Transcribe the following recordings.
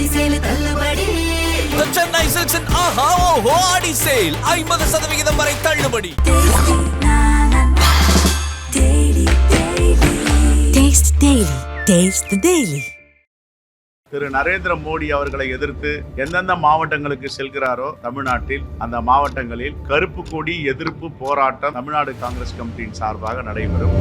ஆடி சேலு தள்ளுபடி. Silks and Aha Oho Adi Sale ஐம்பது சதவிகிதம் வரை தள்ளுபடி. Taste Daily. Taste the Daily. திரு நரேந்திர மோடி அவர்களை எதிர்த்து எந்தெந்த மாவட்டங்களுக்கு செல்கிறாரோ தமிழ்நாட்டில் அந்த மாவட்டங்களில் கருப்பு கொடி எதிர்ப்பு போராட்டம் தமிழ்நாடு காங்கிரஸ் கமிட்டியின் சார்பாக நடைபெறும்.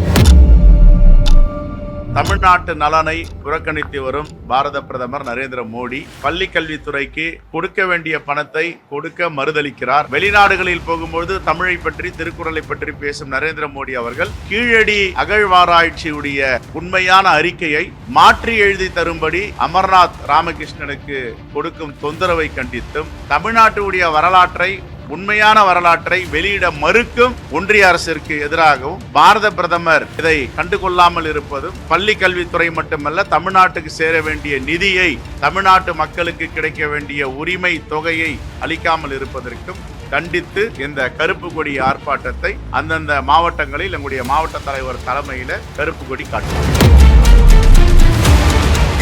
தமிழ்நாட்டு நலனை புறக்கணித்து வரும் பாரத பிரதமர் நரேந்திர மோடி பள்ளி கல்வித்துறைக்கு கொடுக்க வேண்டிய பணத்தை கொடுக்க மறுதளிக்கிறார். வெளிநாடுகளில் போகும்போது தமிழை பற்றி திருக்குறளை பற்றி பேசும் நரேந்திர மோடி அவர்கள் கீழடி அகழ்வாராய்ச்சியுடைய உண்மையான அறிக்கையை மாற்றி எழுதி தரும்படி அமர்நாத் ராமகிருஷ்ணனுக்கு கொடுக்கும் தொந்தரவை கண்டித்தும் தமிழ்நாட்டுடைய வரலாற்றை உண்மையான வரலாற்றை வெளியிட மறுக்கும் ஒன்றிய அரசிற்கு எதிராகவும் பாரத பிரதமர் இதை கண்டுகொள்ளாமல் இருப்பதும் பள்ளி கல்வித்துறை மட்டுமல்ல தமிழ்நாட்டுக்கு சேர வேண்டிய நிதியை தமிழ்நாட்டு மக்களுக்கு கிடைக்க வேண்டிய உரிமை தொகையை அளிக்காமல் இருப்பதற்கும் கண்டித்து இந்த கருப்பு கொடி ஆர்ப்பாட்டத்தை அந்தந்த மாவட்டங்களில் எங்களுடைய மாவட்ட தலைவர் தலைமையில் கருப்பு கொடி காட்டுவோம்.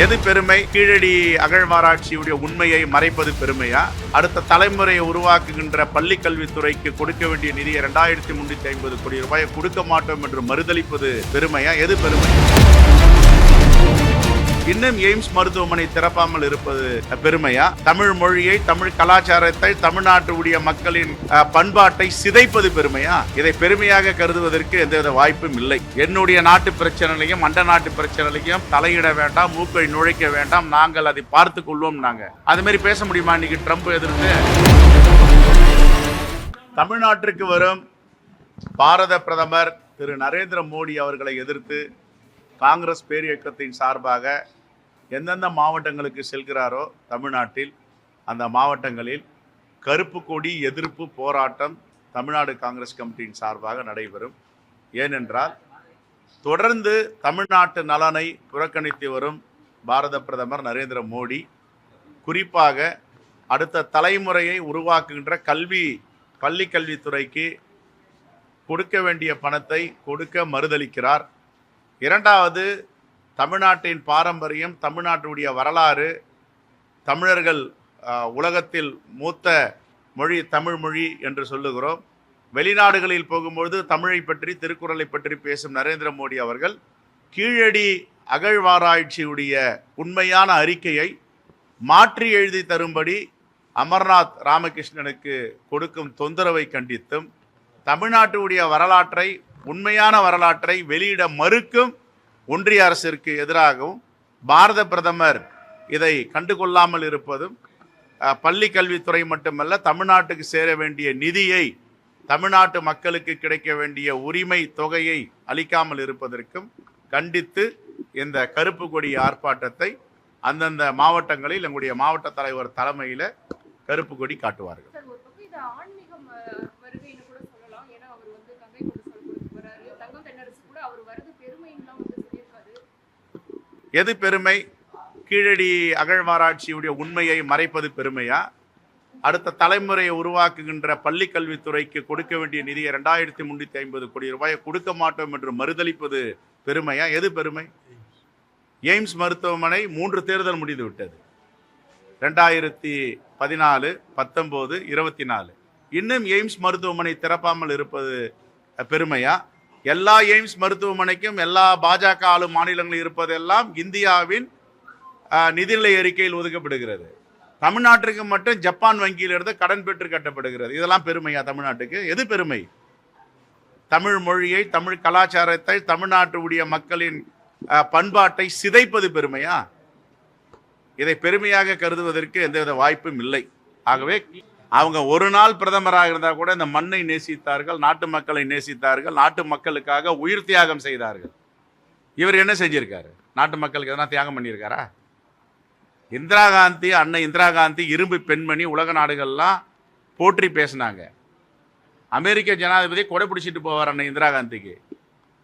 எது பெருமை? கீழடி அகழ்வாராய்ச்சியுடைய உண்மையை மறைப்பது பெருமையா? அடுத்த தலைமுறையை உருவாக்குகின்ற பள்ளி கல்வித்துறைக்கு கொடுக்க வேண்டிய நிதியை இரண்டாயிரத்தி முன்னூத்தி ஐம்பது கோடி ரூபாயை கொடுக்க மாட்டோம் என்று மறுதளிப்பது பெருமையா? எது பெருமை? இன்னும் எய்ம்ஸ் மருத்துவமனை திறப்பாமல் இருப்பது பெருமையா? தமிழ் மொழியை தமிழ் கலாச்சாரத்தை தமிழ்நாட்டுடைய மக்களின் பண்பாட்டை சிதைப்பது பெருமையா? இதை பெருமையாக கருதுவதற்கு எந்தவித வாய்ப்பும் இல்லை. என்னுடைய நாட்டு பிரச்சனையிலையும் அண்ட நாட்டு பிரச்சனையிலையும் தலையிட வேண்டாம் மூக்கை நுழைக்க வேண்டாம். நாங்கள் அதை பார்த்து கொள்வோம் நாங்க. அது மாதிரி பேச முடியுமா இன்னைக்கு ட்ரம்ப் எதிர்த்து? தமிழ்நாட்டிற்கு வரும் பாரத பிரதமர் திரு நரேந்திர மோடி அவர்களை எதிர்த்து காங்கிரஸ் பேரியக்கத்தின் சார்பாக எந்தெந்த மாவட்டங்களுக்கு செல்கிறாரோ தமிழ்நாட்டில் அந்த மாவட்டங்களில் கருப்பு கொடி எதிர்ப்பு போராட்டம் தமிழ்நாடு காங்கிரஸ் கமிட்டியின் சார்பாக நடைபெறும். ஏனென்றால் தொடர்ந்து தமிழ்நாட்டு நலனை புறக்கணித்து வரும் பாரத பிரதமர் நரேந்திர மோடி குறிப்பாக அடுத்த தலைமுறையை உருவாக்குகின்ற கல்வி பள்ளி கல்வித்துறைக்கு கொடுக்க வேண்டிய பணத்தை கொடுக்க மறுதளிக்கிறார். இரண்டாவது தமிழ்நாட்டின் பாரம்பரியம் தமிழ்நாட்டுடைய வரலாறு தமிழர்கள் உலகத்தில் மூத்த மொழி தமிழ் மொழி என்று சொல்லுகிறோம். வெளிநாடுகளில் போகும்பொழுது தமிழை பற்றி திருக்குறளை பற்றி பேசும் நரேந்திர மோடி அவர்கள் கீழடி அகழ்வாராய்ச்சியுடைய உண்மையான அறிக்கையை மாற்றி எழுதி தரும்படி அமர்நாத் ராமகிருஷ்ணனுக்கு கொடுக்கும் தொந்தரவை கண்டித்தும் தமிழ்நாட்டுடைய வரலாற்றை உண்மையான வரலாற்றை வெளியிட மறுக்கும் ஒன்றிய அரசிற்கு எதிராகவும் பாரத பிரதமர் இதை கண்டுகொள்ளாமல் இருப்பதும் பள்ளி கல்வித்துறை மட்டுமல்ல தமிழ்நாட்டுக்கு சேர வேண்டிய நிதியை தமிழ்நாட்டு மக்களுக்கு கிடைக்க வேண்டிய உரிமை தொகையை அளிக்காமல் இருப்பதற்கும் கண்டித்து இந்த கருப்பு கொடி ஆர்ப்பாட்டத்தை அந்தந்த மாவட்டங்களில் எங்களுடைய மாவட்ட தலைவர் தலைமையில் கருப்பு கொடி காட்டுவார்கள். எது பெருமை? கீழடி அகழ்வாராய்ச்சியுடைய உண்மையை மறைப்பது பெருமையா? அடுத்த தலைமுறையை உருவாக்குகின்ற பள்ளி கல்வித்துறைக்கு கொடுக்க வேண்டிய நிதியை ரெண்டாயிரத்தி முன்னூத்தி ஐம்பது கோடி ரூபாயை கொடுக்க மாட்டோம் என்று மறுதளிப்பது பெருமையா? எது பெருமை? எய்ம்ஸ் மருத்துவமனை மூன்று தேர்தல் முடிந்து விட்டது. ரெண்டாயிரத்தி பதினாலு பத்தொம்போது இருபத்தி நாலு. இன்னும் எய்ம்ஸ் மருத்துவமனை திறப்பாமல் இருப்பது பெருமையா? எல்லா எய்ம்ஸ் மருத்துவமனைக்கும் எல்லா பாஜக ஆளும் மாநிலங்களில் இருப்பதெல்லாம் இந்தியாவின் நிதிநிலை அறிக்கையில் ஒதுக்கப்படுகிறது. தமிழ்நாட்டுக்கு மட்டும் ஜப்பான் வங்கியிலிருந்து கடன் பெற்று கட்டப்படுகிறது. இதெல்லாம் பெருமையா தமிழ்நாட்டுக்கு? எது பெருமை? தமிழ் மொழியை தமிழ் கலாச்சாரத்தை தமிழ்நாட்டுடைய மக்களின் பண்பாட்டை சிதைப்பது பெருமையா? இதை பெருமையாக கருதுவதற்கு எந்தவித வாய்ப்பும் இல்லை. ஆகவே அவங்க ஒரு நாள் பிரதமராக இருந்தால் கூட இந்த மண்ணை நேசித்தார்கள் நாட்டு மக்களை நேசித்தார்கள் நாட்டு மக்களுக்காக உயிர் தியாகம் செய்தார்கள். இவர் என்ன செஞ்சிருக்காரு? நாட்டு மக்களுக்கு எதனா தியாகம் பண்ணியிருக்காரா? இந்திரா காந்தி அன்னை இந்திரா காந்தி இரும்பு பெண்மணி உலக நாடுகள்லாம் போற்றி பேசினாங்க. அமெரிக்க ஜனாதிபதி கொடை பிடிச்சிட்டு போவார் அன்னை இந்திரா காந்திக்கு.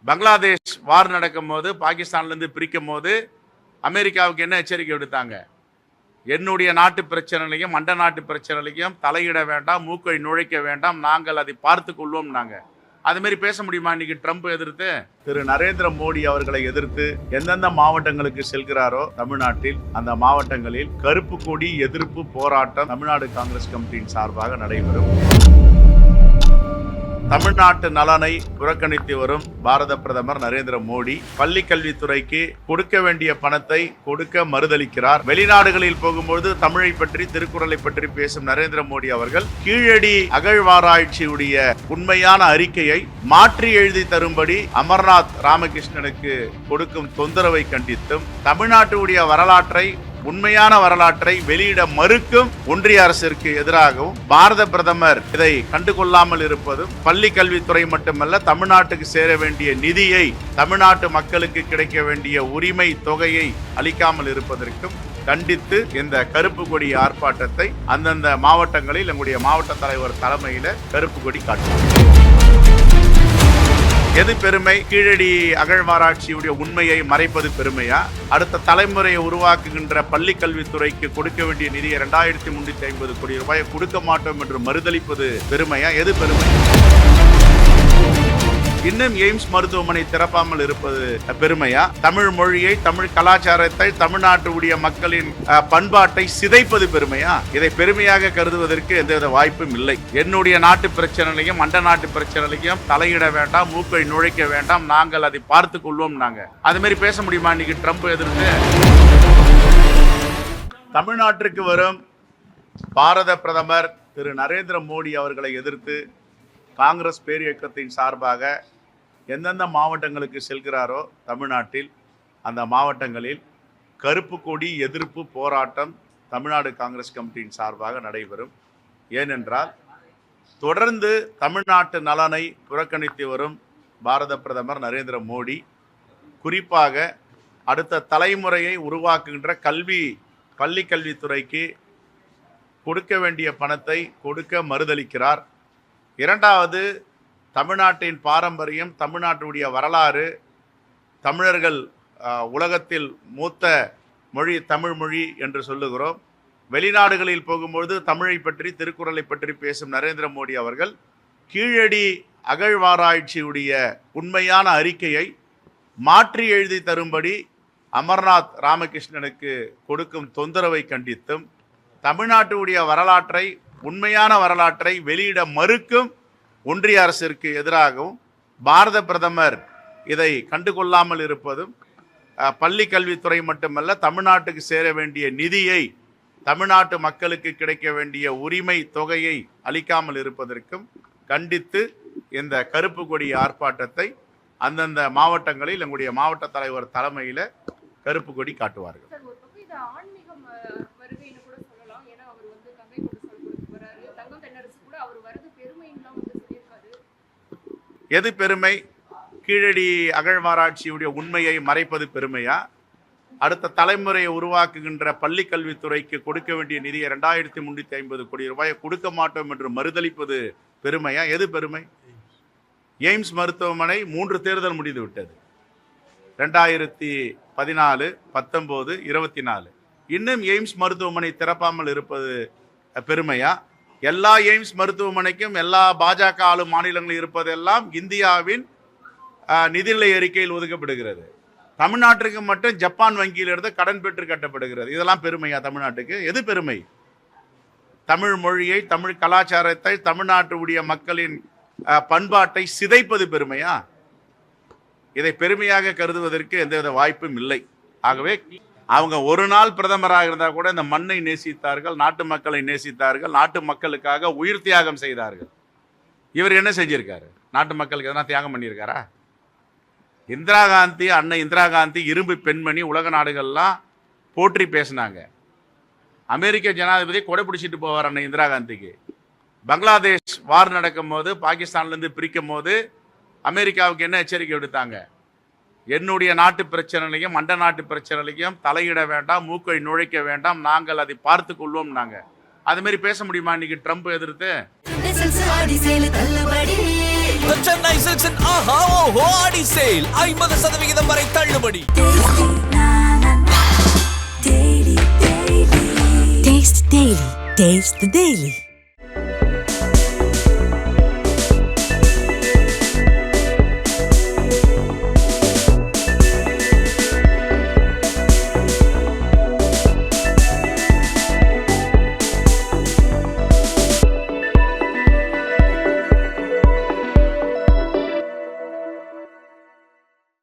பங்களாதேஷ் வார் நடக்கும்போது பாகிஸ்தான்லேருந்து பிரிக்கும் போது அமெரிக்காவுக்கு என்ன எச்சரிக்கை விடுத்தாங்க? என்னுடைய நாட்டு பிரச்சனையிலையும் அண்ட நாட்டு பிரச்சனையிலையும் தலையிட வேண்டாம் மூக்கை நுழைக்க வேண்டாம். நாங்கள் அதை பார்த்து கொள்வோம் நாங்கள் அது பேச முடியுமா இன்னைக்கு ட்ரம்ப் எதிர்த்து? திரு நரேந்திர மோடி அவர்களை எதிர்த்து எந்தெந்த மாவட்டங்களுக்கு செல்கிறாரோ தமிழ்நாட்டில் அந்த மாவட்டங்களில் கருப்பு கொடி எதிர்ப்பு போராட்டம் தமிழ்நாடு காங்கிரஸ் கமிட்டியின் சார்பாக நடைபெறும். தமிழ்நாட்டு நலனை புறக்கணித்து வரும் பாரத பிரதமர் நரேந்திர மோடி பள்ளி கல்வித்துறைக்கு கொடுக்க வேண்டிய பணத்தை கொடுக்க மறுதளிக்கிறார். வெளிநாடுகளில் போகும்போது தமிழை பற்றி திருக்குறளை பற்றி பேசும் நரேந்திர மோடி அவர்கள் கீழடி அகழ்வாராய்ச்சியுடைய உண்மையான அறிக்கையை மாற்றி எழுதி தரும்படி அமர்நாத் ராமகிருஷ்ணனுக்கு கொடுக்கும் தொந்தரவை கண்டித்தும் தமிழ்நாட்டுடைய வரலாற்றை உண்மையான வரலாற்றை வெளியிட மறுக்கும் ஒன்றிய அரசிற்கு எதிராகவும் பாரத பிரதமர் இதை கண்டுகொள்ளாமல் இருப்பதும் பள்ளி கல்வித்துறை மட்டுமல்ல தமிழ்நாட்டுக்கு சேர வேண்டிய நிதியை தமிழ்நாட்டு மக்களுக்கு கிடைக்க வேண்டிய உரிமை தொகையை அளிக்காமல் இருப்பதற்கும் கண்டித்து இந்த கருப்பு கொடி ஆர்ப்பாட்டத்தை அந்தந்த மாவட்டங்களில் எங்களுடைய மாவட்ட தலைவர் தலைமையில் கருப்பு கொடி காட்டுவோம். எது பெருமை? கீழடி அகழ்வாராய்ச்சியுடைய உண்மையை மறைப்பது பெருமையா? அடுத்த தலைமுறையை உருவாக்குகின்ற பள்ளி கல்வித்துறைக்கு கொடுக்க வேண்டிய நிதியை இரண்டாயிரத்தி முன்னூத்தி ஐம்பது கோடி ரூபாயை கொடுக்க மாட்டோம் என்று மறுதளிப்பது பெருமையா? எது பெருமை? இன்னும் எய்ம்ஸ் மருத்துவமனை திறப்பாமல் இருப்பது பெருமையா? தமிழ் மொழியை தமிழ் கலாச்சாரத்தை தமிழ்நாட்டுடைய மக்களின் பண்பாட்டை சிதைப்பது பெருமையா? இதை பெருமையாக கருதுவதற்கு எந்தவித வாய்ப்பும் இல்லை. என்னுடைய நாட்டு பிரச்சனையிலையும் அண்ட நாட்டு பிரச்சனையிலையும் தலையிட வேண்டாம் மூக்கை நுழைக்க வேண்டாம். நாங்கள் அதை பார்த்து கொள்வோம் நாங்க. அது மாதிரி பேச முடியுமா இன்னைக்கு ட்ரம்ப் எதிர்த்து? தமிழ்நாட்டிற்கு வரும் பாரத பிரதமர் திரு நரேந்திர மோடி அவர்களை எதிர்த்து காங்கிரஸ் பேரியக்கத்தின் சார்பாக எந்தெந்த மாவட்டங்களுக்கு செல்கிறாரோ தமிழ்நாட்டில் அந்த மாவட்டங்களில் கருப்பு கொடி எதிர்ப்பு போராட்டம் தமிழ்நாடு காங்கிரஸ் கமிட்டியின் சார்பாக நடைபெறும். ஏனென்றால் தொடர்ந்து தமிழ்நாட்டு நலனை புறக்கணித்து வரும் பாரத பிரதமர் நரேந்திர மோடி குறிப்பாக அடுத்த தலைமுறையை உருவாக்குகின்ற கல்வி பள்ளி கல்வித்துறைக்கு கொடுக்க வேண்டிய பணத்தை கொடுக்க மறுதளிக்கிறார். இரண்டாவது தமிழ்நாட்டின் பாரம்பரியம் தமிழ்நாட்டுடைய வரலாறு தமிழர்கள் உலகத்தில் மூத்த மொழி தமிழ் மொழி என்று சொல்லுகிறோம். வெளிநாடுகளில் போகும்பொழுது தமிழை பற்றி திருக்குறளை பற்றி பேசும் நரேந்திர மோடி அவர்கள் கீழடி அகழ்வாராய்ச்சியுடைய உண்மையான அறிக்கையை மாற்றி எழுதி தரும்படி அமர்நாத் ராமகிருஷ்ணனுக்கு கொடுக்கும் தொந்தரவை கண்டித்தும் தமிழ்நாட்டுடைய வரலாற்றை உண்மையான வரலாற்றை வெளியிட மறுக்கும் ஒன்றிய அரசிற்கு எதிராகவும் பாரத பிரதமர் இதை கண்டுகொள்ளாமல் இருப்பதும் பள்ளி கல்வித்துறை மட்டுமல்ல தமிழ்நாட்டுக்கு சேர வேண்டிய நிதியை தமிழ்நாட்டு மக்களுக்கு கிடைக்க வேண்டிய உரிமை தொகையை அளிக்காமல் இருப்பதற்கும் கண்டித்து இந்த கருப்பு கொடி ஆர்ப்பாட்டத்தை அந்தந்த மாவட்டங்களில் எங்களுடைய மாவட்ட தலைவர் தலைமையில் கருப்பு கொடி காட்டுவார்கள். எது பெருமை? கீழடி அகழ்வாராய்ச்சியுடைய உண்மையை மறைப்பது பெருமையா? அடுத்த தலைமுறையை உருவாக்குகின்ற பள்ளி கல்வித்துறைக்கு கொடுக்க வேண்டிய நிதியை ரெண்டாயிரத்தி முன்னூற்றி ஐம்பது கோடி ரூபாயை கொடுக்க மாட்டோம் என்று மறுதளிப்பது பெருமையா? எது பெருமை? எய்ம்ஸ் மருத்துவமனை மூன்று தேர்தல் முடிந்து விட்டது. ரெண்டாயிரத்தி பதினாலு பத்தொம்போது இருபத்தி நாலு. இன்னும் எய்ம்ஸ் மருத்துவமனை திறப்பாமல் இருப்பது பெருமையா? எல்லா எய்ம்ஸ் மருத்துவமனைக்கும் எல்லா பாஜக ஆளும் மாநிலங்களில் இருப்பதெல்லாம் இந்தியாவின் நிதிநிலை அறிக்கையில் ஒதுக்கப்படுகிறது. தமிழ்நாட்டிற்கு மட்டும் ஜப்பான் வங்கியிலிருந்து கடன் பெற்று கட்டப்படுகிறது. இதெல்லாம் பெருமையா தமிழ்நாட்டுக்கு? எது பெருமை? தமிழ் மொழியை தமிழ் கலாச்சாரத்தை தமிழ்நாட்டுடைய மக்களின் பண்பாட்டை சிதைப்பது பெருமையா? இதை பெருமையாக கருதுவதற்கு எந்தவித வாய்ப்பும் இல்லை. ஆகவே அவங்க ஒரு நாள் பிரதமராக இருந்தால் கூட இந்த மண்ணை நேசித்தார்கள் நாட்டு மக்களை நேசித்தார்கள் நாட்டு மக்களுக்காக உயிர் தியாகம் செய்தார்கள். இவர் என்ன செஞ்சிருக்காரு? நாட்டு மக்களுக்கு எதனா தியாகம் பண்ணியிருக்காரா? இந்திரா காந்தி அன்னை இந்திரா காந்தி இரும்பு பெண்மணி உலக நாடுகள்லாம் போற்றி பேசினாங்க. அமெரிக்க ஜனாதிபதி கொடை பிடிச்சிட்டு போவார் அன்னை இந்திரா காந்திக்கு. பங்களாதேஷ் வார் நடக்கும் போது பாகிஸ்தான்லேருந்து பிரிக்கும் போது அமெரிக்காவுக்கு என்ன எச்சரிக்கை விடுத்தாங்க? என்னுடைய நாட்டு பிரச்சனையிலையும் அண்ட நாட்டு பிரச்சனையிலையும் தலையிட வேண்டாம் மூக்கை நுழைக்க வேண்டாம் நாங்கள் அதை பார்த்து கொள்வோம் நாங்க அது மாதிரி பேச முடியுமா இன்னைக்கு ட்ரம்ப் எதிர்த்து Sale ஐம்பது சதவிகிதம் வரை தள்ளுபடி Taste the Daily. Taste the Daily.